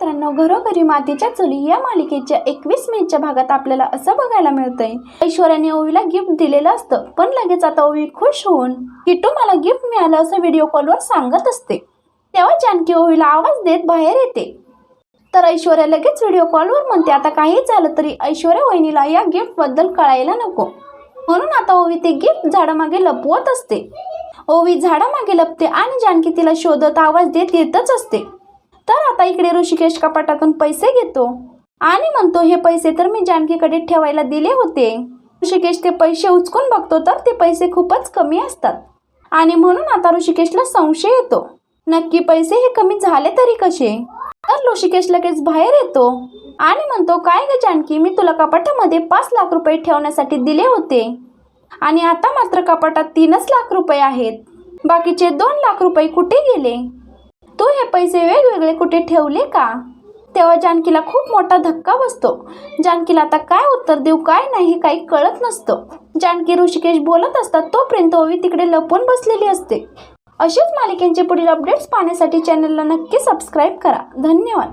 मित्रांनो घरोघरी मातीच्या चुली या मालिकेच्या एकवीस मेच्या भागात आपल्याला असं बघायला मिळतंय. ऐश्वर्याने ओवीला गिफ्ट दिलेलं असतं पण लगेच आता ओवी खुश होऊन किटू मला गिफ्ट मिळालं असं व्हिडिओ कॉलवर सांगत असते. तेव्हा जानकी ओवीला आवाज देत बाहेर येते. तर ऐश्वर्या लगेच व्हिडिओ कॉलवर म्हणते आता काही झालं तरी ऐश्वर्या वहिनीला या गिफ्टबद्दल कळायला नको. म्हणून आता ओवी ते गिफ्ट झाडामागे लपवत असते. ओवी झाडामागे लपते आणि जानकी तिला शोधत आवाज देत येतच असते. तर आता इकडे ऋषिकेश कपाटातून पैसे घेतो. आणि म्हणतो हे पैसे तर मी जानकीकडे ठेवायला दिले होते. ऋषिकेश ते पैसे उचकून बघतो तर ते पैसे खूपच कमी असतात. आणि म्हणून आता ऋषिकेशला संशय येतो. नक्की पैसे हे कमी झाले तरी कसे? तर ऋषिकेश लगेच बाहेर येतो. आणि म्हणतो काय ग जानकी मी तुला कपाटामध्ये पाच लाख रुपये ठेवण्यासाठी दिले होते. आणि आता मात्र कपाटात तीनच लाख रुपये आहेत. बाकीचे दोन लाख रुपये कुठे गेले? तू हे पैसे वेगवेगळे कुठे ठेवले का? तेव्हा जानकीला खूप मोठा धक्का बसतो. जानकीला आता काय उत्तर देऊ काय नाही हे काही कळत नसतं. जानकी ऋषिकेश बोलत असतात तोपर्यंत ओवी तिकडे लपून बसलेली असते. असेच मालिकेंचे पुढील अपडेट्स पाहण्यासाठी चॅनलला नक्की सबस्क्राईब करा. धन्यवाद.